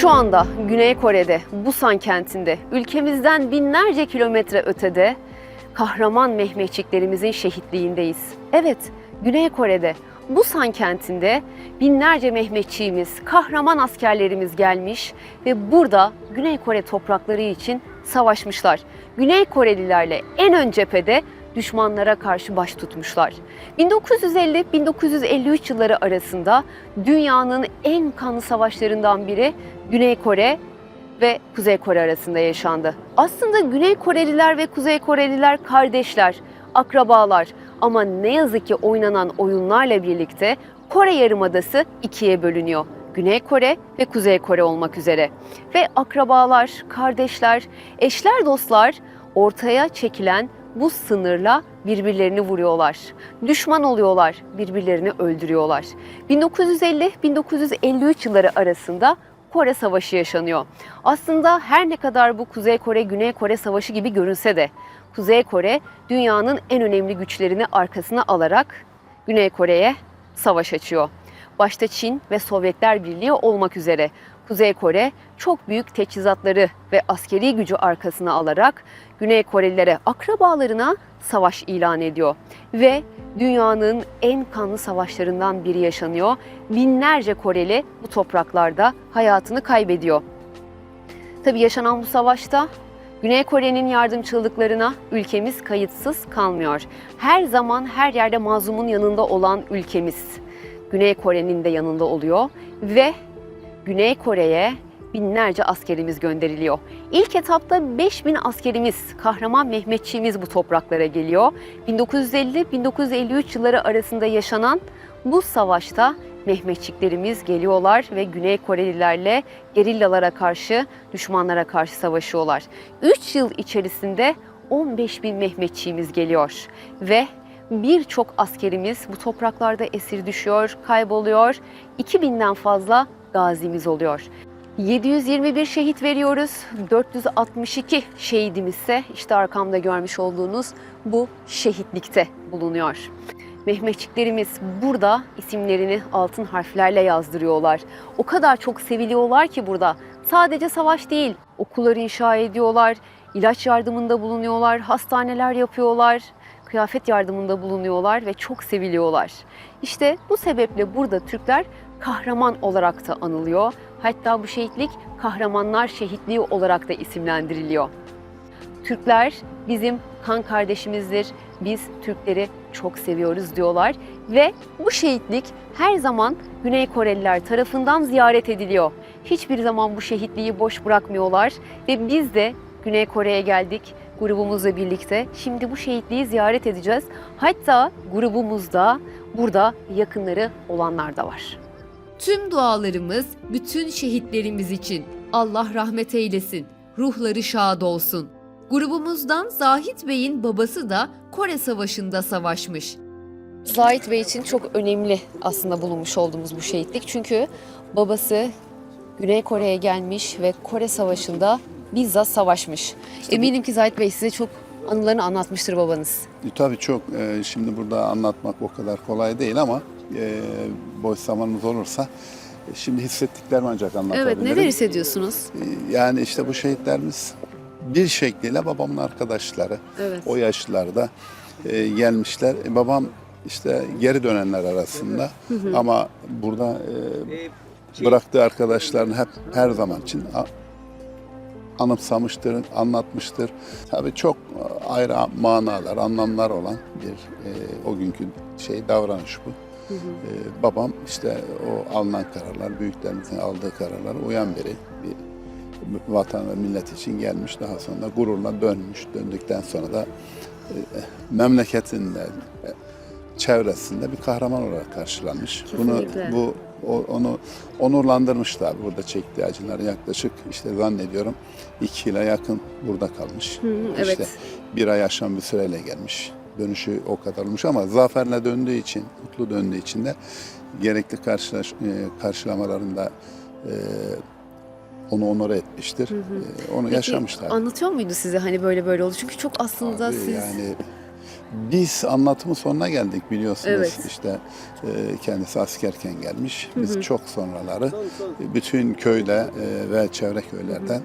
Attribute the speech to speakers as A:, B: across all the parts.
A: Şu anda Güney Kore'de, Busan kentinde, ülkemizden binlerce kilometre ötede kahraman Mehmetçiklerimizin şehitliğindeyiz. Evet, Güney Kore'de, Busan kentinde binlerce Mehmetçiğimiz, kahraman askerlerimiz gelmiş ve burada Güney Kore toprakları için savaşmışlar. Güney Korelilerle en ön cephede düşmanlara karşı baş tutmuşlar. 1950-1953 yılları arasında dünyanın en kanlı savaşlarından biri Güney Kore ve Kuzey Kore arasında yaşandı. Aslında Güney Koreliler ve Kuzey Koreliler kardeşler, akrabalar ama ne yazık ki oynanan oyunlarla birlikte Kore Yarımadası ikiye bölünüyor. Güney Kore ve Kuzey Kore olmak üzere. Ve akrabalar, kardeşler, eşler, dostlar ortaya çekilen bu sınırla birbirlerini vuruyorlar. Düşman oluyorlar, birbirlerini öldürüyorlar. 1950-1953 yılları arasında Kore Savaşı yaşanıyor. Aslında her ne kadar bu Kuzey Kore Güney Kore Savaşı gibi görünse de Kuzey Kore dünyanın en önemli güçlerini arkasına alarak Güney Kore'ye savaş açıyor. Başta Çin ve Sovyetler Birliği olmak üzere Kuzey Kore çok büyük teçhizatları ve askeri gücü arkasına alarak Güney Korelilere, akrabalarına savaş ilan ediyor. Ve dünyanın en kanlı savaşlarından biri yaşanıyor. Binlerce Koreli bu topraklarda hayatını kaybediyor. Tabii yaşanan bu savaşta Güney Kore'nin yardımcılıklarına ülkemiz kayıtsız kalmıyor. Her zaman her yerde mazlumun yanında olan ülkemiz Güney Kore'nin de yanında oluyor ve Güney Kore'ye binlerce askerimiz gönderiliyor. İlk etapta 5000 askerimiz, kahraman Mehmetçiğimiz bu topraklara geliyor. 1950-1953 yılları arasında yaşanan bu savaşta Mehmetçiklerimiz geliyorlar ve Güney Korelilerle gerillalara karşı, düşmanlara karşı savaşıyorlar. 3 yıl içerisinde 15 bin Mehmetçiğimiz geliyor ve birçok askerimiz bu topraklarda esir düşüyor, kayboluyor. 2000'den fazla gazimiz oluyor. 721 şehit veriyoruz. 462 şehidimiz ise işte arkamda görmüş olduğunuz bu şehitlikte bulunuyor. Mehmetçiklerimiz burada isimlerini altın harflerle yazdırıyorlar. O kadar çok seviliyorlar ki burada. Sadece savaş değil, okullar inşa ediyorlar, ilaç yardımında bulunuyorlar, hastaneler yapıyorlar, kıyafet yardımında bulunuyorlar ve çok seviliyorlar. İşte bu sebeple burada Türkler kahraman olarak da anılıyor. Hatta bu şehitlik kahramanlar şehitliği olarak da isimlendiriliyor. Türkler bizim kan kardeşimizdir. Biz Türkleri çok seviyoruz diyorlar ve bu şehitlik her zaman Güney Koreliler tarafından ziyaret ediliyor. Hiçbir zaman bu şehitliği boş bırakmıyorlar ve biz de Güney Kore'ye geldik grubumuzla birlikte. Şimdi bu şehitliği ziyaret edeceğiz. Hatta grubumuzda burada yakınları olanlar da var.
B: Tüm dualarımız bütün şehitlerimiz için. Allah rahmet eylesin. Ruhları şad olsun. Grubumuzdan Zahit Bey'in babası da Kore Savaşı'nda savaşmış.
A: Zahit Bey için çok önemli aslında bulunmuş olduğumuz bu şehitlik. Çünkü babası Güney Kore'ye gelmiş ve Kore Savaşı'nda bizzat savaşmış. Eminim ki Zahit Bey size çok anılarını anlatmıştır babanız.
C: E, Tabii çok. e, Şimdi burada anlatmak o kadar kolay değil ama e, boş zamanımız olursa e, şimdi hissettiklerimi ancak anlatabilirim.
A: Evet, neler hissediyorsunuz?
C: E, Yani işte bu şehitlerimiz bir şekliyle babamın arkadaşları.
A: Evet.
C: O yaşlarda e, gelmişler. E, babam işte geri dönenler arasında ama burada e, bıraktığı arkadaşlarını hep her zaman için anımsamıştır, anlatmıştır. Tabii çok ayrı manalar, anlamlar olan bir e, o günkü şey davranış bu. E, babam işte o alınan kararlar, büyüklerimizin aldığı kararlara uyan biri. Bir vatan ve millet için gelmiş. Daha sonra gururla dönmüş. Döndükten sonra da e, memleketinde, e, çevresinde bir kahraman olarak karşılanmış.
A: Kesinlikle.
C: Bunu bu o- onu onurlandırmışlar burada çektiği acıları yaklaşık işte zannediyorum iki yıla yakın burada kalmış.
A: evet.
C: İşte bir ay aşan bir süreyle gelmiş. Dönüşü o kadar olmuş ama zaferle döndüğü için, mutlu döndüğü için de gerekli karşılaş, e, karşılamalarında e, onu onore etmiştir. E, onu
A: Peki,
C: yaşamışlar.
A: Anlatıyor muydu size hani böyle böyle oldu? Çünkü çok aslında
C: Abi
A: siz...
C: Yani Biz anlatımın sonuna geldik biliyorsunuz.
A: Evet.
C: İşte e, kendisi askerken gelmiş. Biz çok sonraları bütün köyde e, ve çevre köylerden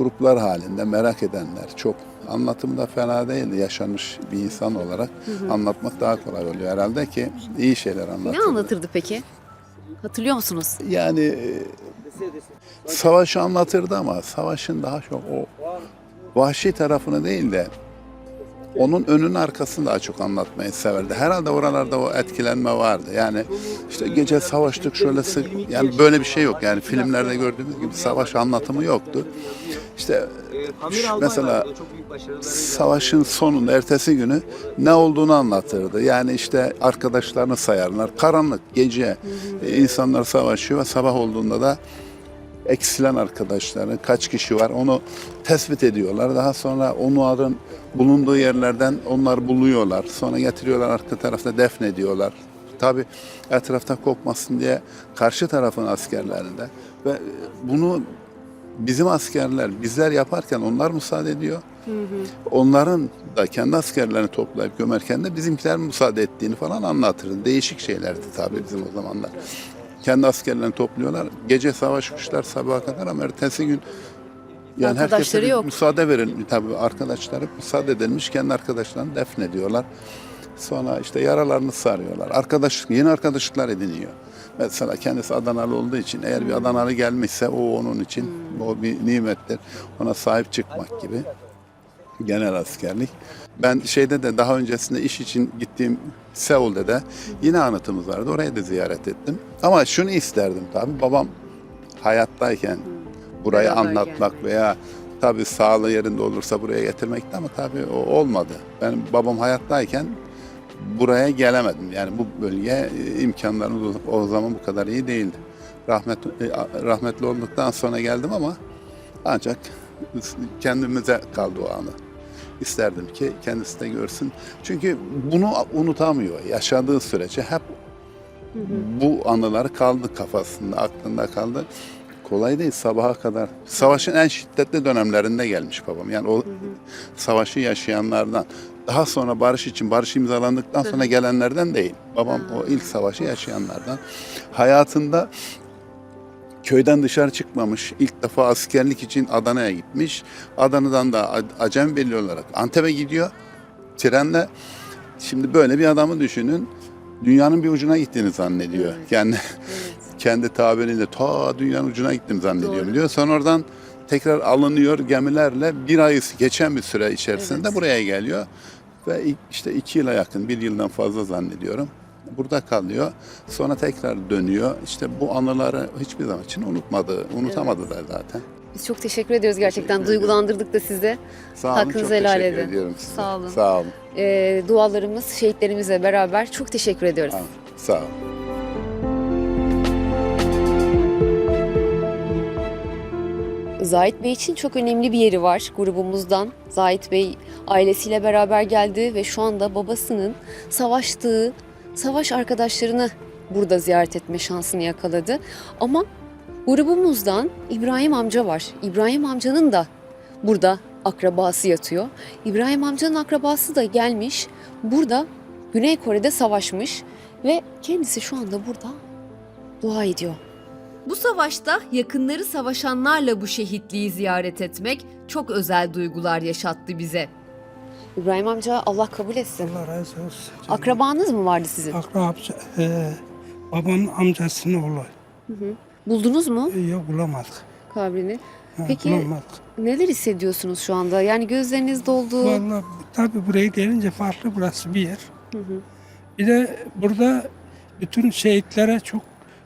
C: gruplar halinde merak edenler çok. Anlatımı da fena değildi. Yaşanmış bir insan olarak anlatmak daha kolay oluyor herhalde ki iyi şeyler
A: Ne
C: anlatıyor.
A: anlatırdı peki? Hatırlıyor musunuz?
C: Yani e, savaşı anlatırdı ama savaşın daha çok o vahşi tarafını değil de onun önün arkasını daha çok anlatmayı severdi. Herhalde oralarda o etkilenme vardı. Yani işte gece savaştık şöyle sık yani böyle bir şey yok. Yani filmlerde gördüğümüz gibi savaş anlatımı yoktu. İşte şu- mesela savaşın sonunda ertesi günü ne olduğunu anlatırdı. Yani işte arkadaşlarını sayarlar. Karanlık gece e, insanlar savaşıyor ve sabah olduğunda da eksilen arkadaşları kaç kişi var onu tespit ediyorlar. Daha sonra onların bulunduğu yerlerden onlar buluyorlar. Sonra getiriyorlar arka tarafta defnediyorlar. Tabi etrafta kokmasın diye karşı tarafın askerlerinde ve bunu bizim askerler bizler yaparken onlar müsaade ediyor. Onların da kendi askerlerini toplayıp gömerken de bizimkiler müsaade ettiğini falan anlatırdı. Değişik şeylerdi tabii bizim o zamanlar. Kendi askerlerini topluyorlar. Gece savaşmışlar sabaha kadar ama ertesi gün yani herkese
A: yok.
C: müsaade verin. Tabii arkadaşları müsaade edilmiş. Kendi arkadaşlarını defnediyorlar. Sonra işte yaralarını sarıyorlar. Arkadaş, yeni arkadaşlıklar ediniyor. Mesela kendisi Adanalı olduğu için eğer bir Adanalı gelmişse o onun için o bir nimettir. Ona sahip çıkmak gibi genel askerlik. Ben şeyde de daha öncesinde iş için gittiğim Seul'de de yine anıtımız vardı. Oraya da ziyaret ettim. Ama şunu isterdim tabii babam hayattayken burayı
A: Beraberken.
C: anlatmak veya tabii sağlığı yerinde olursa buraya getirmekti ama tabii o olmadı. Ben babam hayattayken buraya gelemedim. Yani bu bölge imkanlarımız o- zaman bu kadar iyi değildi. Rahmet e, rahmetli olduktan sonra geldim ama ancak kendimize kaldı o anı. İsterdim ki kendisi de görsün. Çünkü bunu unutamıyor. Yaşadığı sürece hep bu anılar kaldı kafasında, aklında kaldı. Kolay değil sabaha kadar. Savaşın en şiddetli dönemlerinde gelmiş babam. Yani o savaşı yaşayanlardan. Daha sonra barış için, barış imzalandıktan sonra gelenlerden değil. Babam o ilk savaşı yaşayanlardan. Hayatında köyden dışarı çıkmamış. İlk defa askerlik için Adana'ya gitmiş. Adana'dan da Acem Belli olarak Antep'e gidiyor. Trenle. Şimdi böyle bir adamı düşünün. Dünyanın bir ucuna gittiğini zannediyor. Yani kendi tabiriyle ta dünyanın ucuna gittim zannediyor
A: Doğru.
C: biliyor. Sonra oradan tekrar alınıyor gemilerle bir ay geçen bir süre içerisinde
A: Evet.
C: buraya geliyor. Ve işte iki yıla yakın, bir yıldan fazla zannediyorum. Burada kalıyor. Sonra tekrar dönüyor. İşte bu anıları hiçbir zaman için unutmadı, unutamadı da zaten.
A: Biz çok teşekkür ediyoruz gerçekten.
C: Teşekkür.
A: Duygulandırdık da sizi.
C: Sağ olun,
A: Hakkınızı
C: çok
A: helal
C: teşekkür
A: edin.
C: ediyorum size.
A: Sağ olun.
C: Sağ olun.
A: Ee, dualarımız şehitlerimizle beraber çok teşekkür ediyoruz.
C: Sağ olun.
A: Zahit Bey için çok önemli bir yeri var grubumuzdan. Zahit Bey ailesiyle beraber geldi ve şu anda babasının savaştığı savaş arkadaşlarını burada ziyaret etme şansını yakaladı. Ama grubumuzdan İbrahim amca var. İbrahim amcanın da burada akrabası yatıyor. İbrahim amcanın akrabası da gelmiş. Burada Güney Kore'de savaşmış ve kendisi şu anda burada dua ediyor.
B: Bu savaşta yakınları savaşanlarla bu şehitliği ziyaret etmek çok özel duygular yaşattı bize.
A: İbrahim amca Allah kabul etsin.
D: Allah razı olsun.
A: Akrabanız mı vardı sizin?
D: Akrab, e, babamın amcasının oğlu.
A: Buldunuz mu
D: E, yok bulamadık.
A: kabrini?
D: Ha,
A: Peki-
D: Bulamadık.
A: Neler hissediyorsunuz şu anda? Yani gözleriniz doldu.
D: Vallahi tabii buraya gelince farklı burası bir yer. Bir de burada bütün şehitlere çok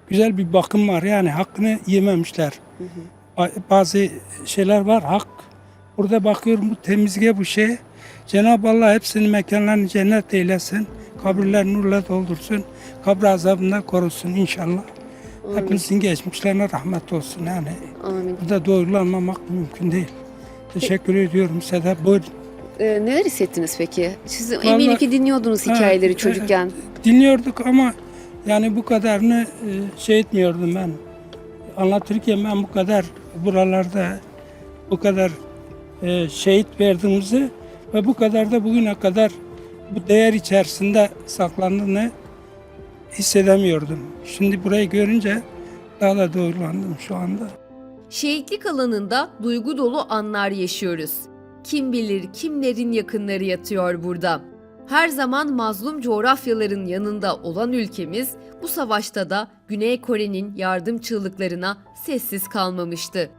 D: güzel bir bakım var. Yani hakkını yememişler. Ba- Bazı şeyler var hak. Burada bakıyorum bu temizliğe bu şey. Cenab-ı Allah hepsinin mekanlarını cennet eylesin. Kabirler nurla doldursun. Kabir azabından korusun inşallah. Hepimizin geçmişlerine rahmet olsun yani.
A: Amin.
D: Burada doğrulanmamak mümkün değil. Teşekkür ediyorum size. Buyurun.
A: Ee, neler hissettiniz peki? Siz
D: Vallahi-
A: eminim ki dinliyordunuz hikayeleri
D: evet.
A: çocukken.
D: Dinliyorduk ama yani bu kadarını e, şey etmiyordum ben. Anlatırken ben bu kadar buralarda bu kadar e, şehit verdiğimizi Ve bu kadar da bugüne kadar bu değer içerisinde saklandığını hissedemiyordum. Şimdi burayı görünce daha da doğrulandım şu anda.
A: Şehitlik alanında duygu dolu anlar yaşıyoruz. Kim bilir kimlerin yakınları yatıyor burada. Her zaman mazlum coğrafyaların yanında olan ülkemiz bu savaşta da Güney Kore'nin yardım çığlıklarına sessiz kalmamıştı.